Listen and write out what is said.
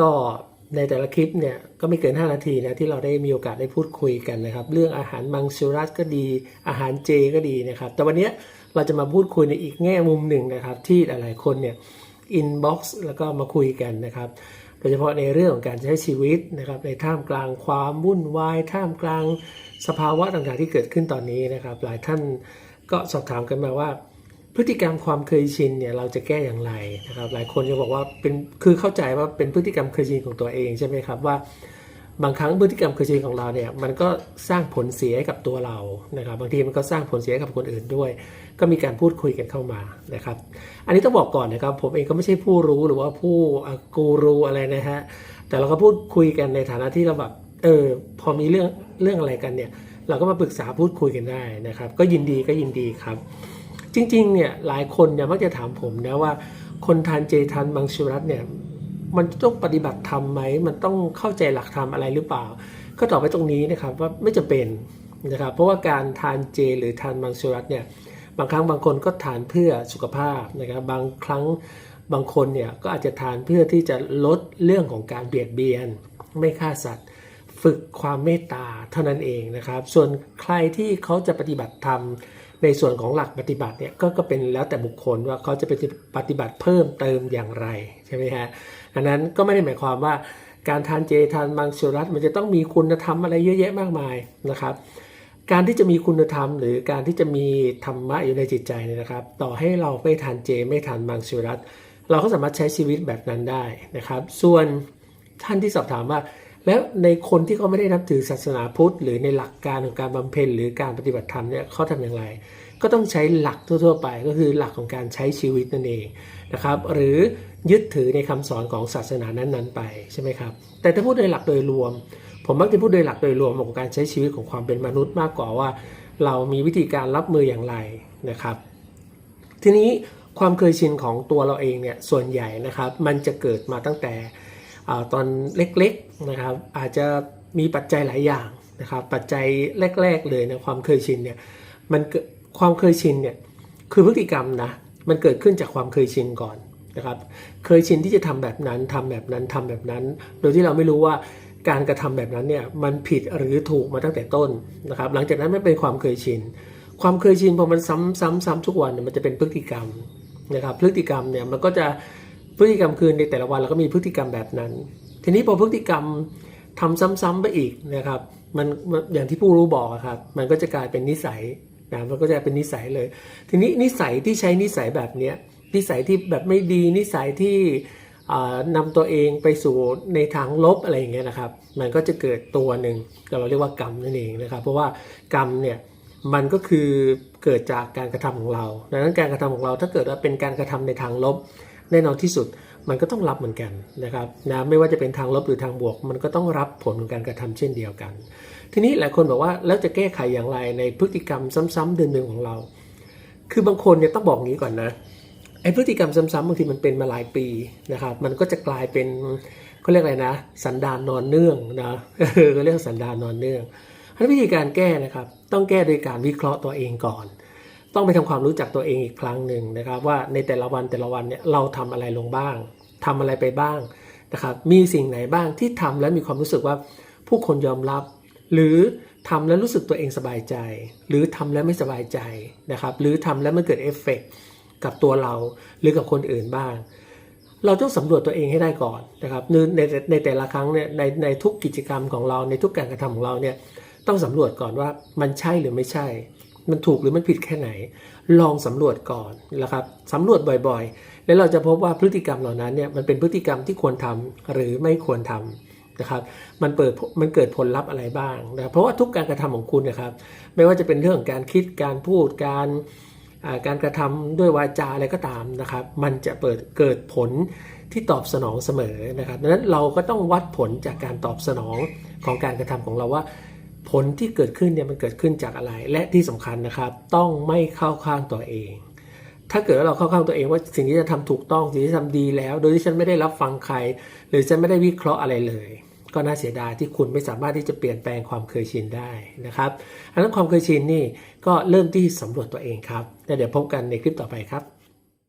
ก็ในแต่ละคลิปเนี่ยก็ไม่เกิน 5 นาทีนะที่เราได้มีโอกาสได้พูดคุยกันนะครับ เรื่องอาหารมังสวิรัตก็ดีอาหารเจก็ดีนะครับ แต่วันนี้เราจะมาพูดคุยในอีกแง่มุมหนึ่งนะครับ ที่หลายๆคนเนี่ยอินบ็อกซ์แล้วก็มาคุยกันนะครับ โดยเฉพาะในเรื่องของการใช้ชีวิตนะครับ ในท่ามกลางความวุ่นวายท่ามกลางสภาวะต่างๆที่เกิดขึ้นตอนนี้นะครับ หลายท่านก็สอบถามกันมาว่า พฤติกรรมความเคยชินเนี่ยเราจะแก้อย่างไรนะครับหลายคนจะบอกว่าเป็นคือเข้าใจว่าเป็นพฤติกรรมเคยชินของตัวเองใช่ไหมครับว่าบางครั้งพฤติกรรมเคยชินของเราเนี่ยมันก็สร้างผลเสียให้กับตัวเรานะครับบางทีมันก็สร้างผลเสียให้กับคนอื่นด้วย ก็มีการพูดคุยกันเข้ามานะครับ อันนี้ต้องบอกก่อนนะครับ ผมเองก็ไม่ใช่ผู้รู้หรือว่าผู้กูรูอะไรนะฮะแต่เราก็พูดคุยกันในฐานะที่เราแบบเออพอมีเรื่องเรื่องอะไรกันเนี่ย เราก็มาปรึกษาพูดคุยกันได้นะครับ ก็ยินดีก็ยินดีครับ จริงๆเนี่ยหลายคนเนี่ยมักจะถามผมนะว่าคนทานเจทานมังสวิรัตเนี่ยมันต้องปฏิบัติธรรมไหมมันต้องเข้าใจหลักธรรมอะไรหรือเปล่า ก็ตอบไปตรงนี้นะครับว่าไม่จำเป็นนะครับเพราะว่าการทานเจหรือทานมังสวิรัตเนี่ยบางครั้งบางคนก็ทานเพื่อสุขภาพนะครับบางครั้งบางคนเนี่ยก็อาจจะทานเพื่อที่จะลดเรื่องของการเบียดเบียน ไม่ฆ่าสัตว์ ฝึกความเมตตาเท่านั้นเองนะครับ ส่วนใครที่เขาจะปฏิบัติธรรม ในส่วนของหลักปฏิบัติเนี่ยกก็เป็นแล้วแต่บุคคลว่าเขาจะไปปฏิบัติเพิ่มเติมอย่างไรใช่ไหมฮะดังนั้นก็ไม่ได้หมายความว่าการทานเจทานมังสวิรัตมันจะต้องมีคุณธรรมอะไรเยอะแยะมากมายนะครับ การที่จะมีคุณธรรม หรือการที่จะมีธรรมะอยู่ในจิตใจเนี่ยนะครับ ต่อให้เราไม่ทานเจไม่ทานมังสวิรัตเราก็สามารถใช้ชีวิตแบบนั้นได้นะครับ ส่วนท่านที่สอบถามว่า แล้วในคนที่เขาไม่ได้นับถือศาสนาพุทธ หรือในหลักการของการบำเพ็ญหรือการปฏิบัติธรรมเนี่ยเขาทำอย่างไร ก็ต้องใช้หลักทั่ว ๆ ไป ก็คือหลักของการใช้ชีวิตนั่นเองนะครับหรือยึดถือในคำสอนของศาสนานั้นๆ ไปใช่ไหมครับแต่ถ้าพูดโดยหลักโดยรวม ผมมักจะพูดโดยหลักโดยรวมของการใช้ชีวิตของความเป็นมนุษย์มากกว่าว่า เรามีวิธีการรับมืออย่างไรนะครับ ทีนี้ความเคยชินของตัวเราเองเนี่ยส่วนใหญ่นะครับ มันจะเกิดมาตั้งแต่ อตอนเล็กๆนะครับอาจจะมีปัจจัยหลายอย่างนะครับปัจจัยแรก ๆเลยนะความเคยชินเนี่ยมันเกิดความเคยชินเนี่ยคือพฤติกรรมนะมันเกิดขึ้นจากความเคยชินก่อนนะครับเคยชินที่จะทำแบบนั้นทำแบบนั้นทำแบบนั้น โดยที่เราไม่รู้ว่าการกระทำแบบนั้นเนี่ยมันผิดหรือถูกมาตั้งแต่ต้นนะครับหลังจากนั้นมันเป็นความเคยชิน ความเคยชินพอมันซ้ำซ้ำซ้ำทุกวันเนี่ยมันจะเป็นพฤติกรรมนะครับพฤติกรรมเนี่ยมันก็จะ พฤติกรรมคือในแต่ละวันเราก็มีพฤติกรรมแบบนั้น ทีนี้พอพฤติกรรมทำซ้ำๆไปอีกนะครับมันอย่างที่ผู้รู้บอกครับมันก็จะกลายเป็นนิสัยนะมันก็จะเป็นนิสัยเลย ทีนี้นิสัยที่ใช้นิสัยแบบเนี้ยนิสัยที่แบบไม่ดีนิสัยที่อ่านำตัวเองไปสู่ในทางลบอะไรอย่างเงี้ยนะครับ มันก็จะเกิดตัวหนึ่งเราเรียกว่ากรรมนั่นเองนะครับ เพราะว่ากรรมเนี่ยมันก็คือเกิดจากการกระทำของเรา ดังนั้นการกระทำของเราถ้าเกิดว่าเป็นการกระทำในทางลบ แน่นอนที่สุดมันก็ต้องรับเหมือนกันนะครับนะไม่ว่าจะเป็นทางลบหรือทางบวก มันก็ต้องรับผลของการกระทำเช่นเดียวกัน ทีนี้หลายคนบอกว่าแล้วจะแก้ไขอย่างไรในพฤติกรรมซ้ำๆเดิมๆของเรา คือบางคนเนี่ยต้องบอกงี้ก่อนนะไอ้พฤติกรรมซ้ำๆบางทีมันเป็นมาหลายปีนะครับ มันก็จะกลายเป็นเขาเรียกอะไรนะ สันดานนอนเนื่องนะก็เรียกสันดานนอนเนื่องอันวิธีการแก้นะครับ ต้องแก้โดยการวิเคราะห์ตัวเองก่อน ต้องไปทำความรู้จักตัวเองอีกครั้งหนึ่งนะครับ ว่าในแต่ละวันแต่ละวันเนี่ยเราทำอะไรลงบ้างทำอะไรไปบ้างนะครับมีสิ่งไหนบ้างที่ทำแล้วมีความรู้สึกว่าผู้คนยอมรับ หรือทำแล้วรู้สึกตัวเองสบายใจ หรือทำแล้วไม่สบายใจนะครับ หรือทำแล้วมันเกิดเอฟเฟกต์กับตัวเราหรือกับคนอื่นบ้าง เราต้องสำรวจตัวเองให้ได้ก่อนนะครับในในแต่ละครั้งเนี่ยในในทุกกิจกรรมของเราในทุกการกระทำของเราเนี่ยต้องสำรวจก่อนว่ามันใช่หรือไม่ใช่ มันถูกหรือมันผิดแค่ไหน ลองสำรวจก่อนนะครับสำรวจบ่อยๆ แล้วเราจะพบว่าพฤติกรรมเหล่านั้นเนี่ยมันเป็นพฤติกรรมที่ควรทำหรือไม่ควรทำนะครับมันเปิดมันเกิดผลลัพธ์อะไรบ้างนะเพราะว่าทุกการกระทำของคุณนะครับ ไม่ว่าจะเป็นเรื่องการคิดการพูดการการกระทำด้วยวาจาอะไรก็ตามนะครับ มันจะเปิดเกิดผลที่ตอบสนองเสมอนะครับดังนั้นเราก็ต้องวัดผลจากการตอบสนองของการกระทำของเราว่า ผลที่เกิดขึ้นเนี่ยมันเกิดขึ้นจากอะไร และที่สำคัญนะครับ ต้องไม่เข้าข้างตัวเอง ถ้าเกิดว่าเราเข้าข้างตัวเองว่าสิ่งที่จะทำถูกต้องสิ่งที่ทำดีแล้ว โดยที่ฉันไม่ได้รับฟังใคร หรือฉันไม่ได้วิเคราะห์อะไรเลย ก็น่าเสียดายที่คุณไม่สามารถที่จะเปลี่ยนแปลงความเคยชินได้นะครับอันนั้นความเคยชินนี่ก็เริ่มที่สำรวจตัวเองครับแล้วเดี๋ยวพบกันในคลิปต่อไปครับ